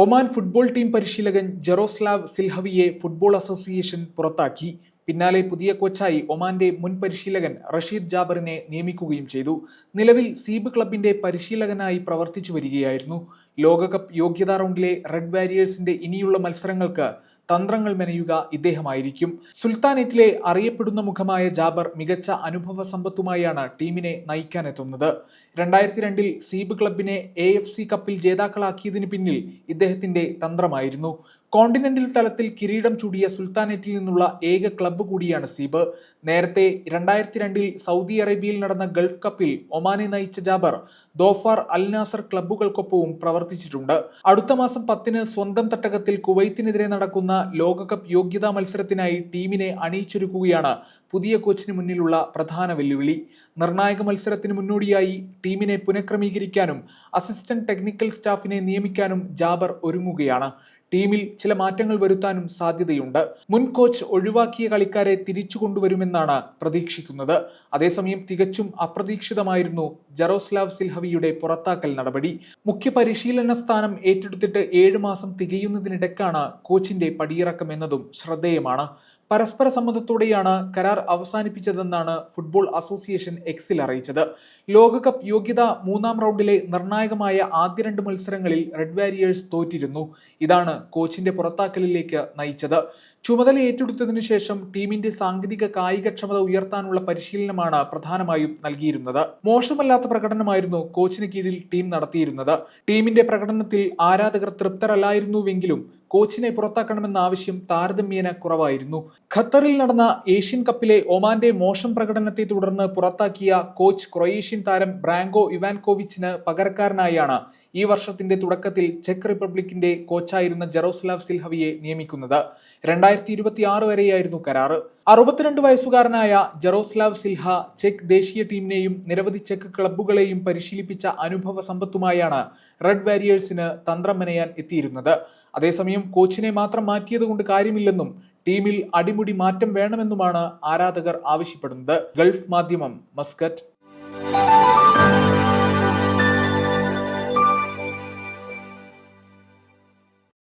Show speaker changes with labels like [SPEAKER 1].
[SPEAKER 1] Oman football team പരിശീലകൻ ജെറോസ്ലാവ് സിൽഹവിയെ football association പുറത്താക്കി. പിന്നാലെ പുതിയ കോച്ചായി ഒമാന്റെ മുൻ പരിശീലകൻ റഷീദ് ജാബറിനെ നിയമിക്കുകയും ചെയ്തു. നിലവിൽ സീബ് ക്ലബിന്റെ പരിശീലകനായി പ്രവർത്തിച്ചു വരികയായിരുന്നു. ലോകകപ്പ് യോഗ്യതാ റൗണ്ടിലെ റെഡ് വാരിയേഴ്സിന്റെ ഇനിയുള്ള മത്സരങ്ങൾക്ക് തന്ത്രങ്ങൾ മെനയുക ഇദ്ദേഹമായിരിക്കും. സുൽത്താനേറ്റിലെ അറിയപ്പെടുന്ന മുഖമായ ജാബർ മികച്ച അനുഭവ സമ്പത്തുമായാണ് ടീമിനെ നയിക്കാനെത്തുന്നത്. രണ്ടായിരത്തി രണ്ടിൽ സീബ് ക്ലബിനെ എ എഫ് സി കപ്പിൽ ജേതാക്കളാക്കിയതിന് പിന്നിൽ ഇദ്ദേഹത്തിന്റെ തന്ത്രമായിരുന്നു. കോണ്ടിനെന്റൽ തലത്തിൽ കിരീടം ചൂടിയ സുൽത്താനേറ്റിൽ നിന്നുള്ള ഏക ക്ലബ്ബ് കൂടിയാണ് സീബ്. നേരത്തെ രണ്ടായിരത്തി രണ്ടിൽ സൗദി അറേബ്യയിൽ നടന്ന ഗൾഫ് കപ്പിൽ ഒമാനെ നയിച്ച ജാബർ ദോഫാർ അൽ നാസർ ക്ലബ്ബുകൾക്കൊപ്പവും പ്രവർത്തിച്ചിട്ടുണ്ട്. അടുത്ത മാസം പത്തിന് സ്വന്തം തട്ടകത്തിൽ കുവൈത്തിനെതിരെ നടക്കുന്ന ലോകകപ്പ് യോഗ്യതാ മത്സരത്തിനായി ടീമിനെ അണിയിച്ചൊരുക്കുകയാണ് പുതിയ കോച്ചിന് മുന്നിലുള്ള പ്രധാന വെല്ലുവിളി. നിർണായക മത്സരത്തിന് മുന്നോടിയായി ടീമിനെ പുനഃക്രമീകരിക്കാനും അസിസ്റ്റന്റ് ടെക്നിക്കൽ സ്റ്റാഫിനെ നിയമിക്കാനും ജാബർ ഒരുങ്ങുകയാണ്. ടീമിൽ ചില മാറ്റങ്ങൾ വരുത്താനും സാധ്യതയുണ്ട്. മുൻ കോച്ച് ഒഴിവാക്കിയ കളിക്കാരെ തിരിച്ചു കൊണ്ടുവരുമെന്നാണ് പ്രതീക്ഷിക്കുന്നത്. അതേസമയം തികച്ചും അപ്രതീക്ഷിതമായിരുന്നു ജറോസ്ലാവ് സിൽഹവിയുടെ പുറത്താക്കൽ നടപടി. മുഖ്യ പരിശീലന സ്ഥാനം ഏറ്റെടുത്തിട്ട് ഏഴ് മാസം തികയുന്നതിനിടയ്ക്കാണ് കോച്ചിന്റെ പടിയിറക്കം എന്നതും ശ്രദ്ധേയമാണ്. പരസ്പര സമ്മതത്തോടെയാണ് കരാർ അവസാനിപ്പിച്ചതെന്നാണ് ഫുട്ബോൾ അസോസിയേഷൻ എക്സിൽ അറിയിച്ചത്. ലോകകപ്പ് യോഗ്യത മൂന്നാം റൗണ്ടിലെ നിർണായകമായ ആദ്യ രണ്ട് മത്സരങ്ങളിൽ റെഡ് വാരിയേഴ്സ് തോറ്റിരുന്നു. ഇതാണ് കോച്ചിന്റെ പുറത്താക്കലിലേക്ക് നയിച്ചത്. ചുമതല ഏറ്റെടുത്തതിനു ശേഷം ടീമിന്റെ സാങ്കേതിക കായികക്ഷമത ഉയർത്താനുള്ള പരിശീലനമാണ് പ്രധാനമായും നൽകിയിരുന്നത്. മോശമല്ലാത്ത പ്രകടനമായിരുന്നു കോച്ചിന് കീഴിൽ ടീം നടത്തിയിരുന്നത്. ടീമിന്റെ പ്രകടനത്തിൽ ആരാധകർ തൃപ്തരല്ലായിരുന്നുവെങ്കിലും കോച്ചിനെ പുറത്താക്കണമെന്ന ആവശ്യം താരതമ്യേന കുറവായിരുന്നു. ഖത്തറിൽ നടന്ന ഏഷ്യൻ കപ്പിലെ ഒമാന്റെ മോശം പ്രകടനത്തെ തുടർന്ന് പുറത്താക്കിയ കോച്ച് ക്രൊയേഷ്യൻ താരം ബ്രാങ്കോ ഇവാൻകോവിച്ചിന് പകരക്കാരനായാണ് ഈ വർഷത്തിന്റെ തുടക്കത്തിൽ ചെക്ക് റിപ്പബ്ലിക്കിന്റെ കോച്ചായിരുന്ന ജെറോസ്ലാവ് സിൽഹവിയെ നിയമിക്കുന്നത്. രണ്ടായിരത്തി ഇരുപത്തി ആറ് വരെയായിരുന്നു കരാറ്. അറുപത്തിരണ്ട് വയസ്സുകാരനായ ജെറോസ്ലാവ് സിൽഹ ചെക്ക് ദേശീയ ടീമിനെയും നിരവധി ചെക്ക് ക്ലബ്ബുകളെയും പരിശീലിപ്പിച്ച അനുഭവ സമ്പത്തുമായാണ് റെഡ് വാരിയേഴ്സിന് തന്ത്രം മെനയാൻ എത്തിയിരുന്നത്. അതേസമയം കോച്ചിനെ മാത്രം മാറ്റിയതുകൊണ്ട് കാര്യമില്ലെന്നും ടീമിൽ അടിമുടി മാറ്റം വേണമെന്നുമാണ് ആരാധകർ ആവശ്യപ്പെടുന്നത്. ഗൾഫ് മാധ്യമം മസ്കറ്റ്.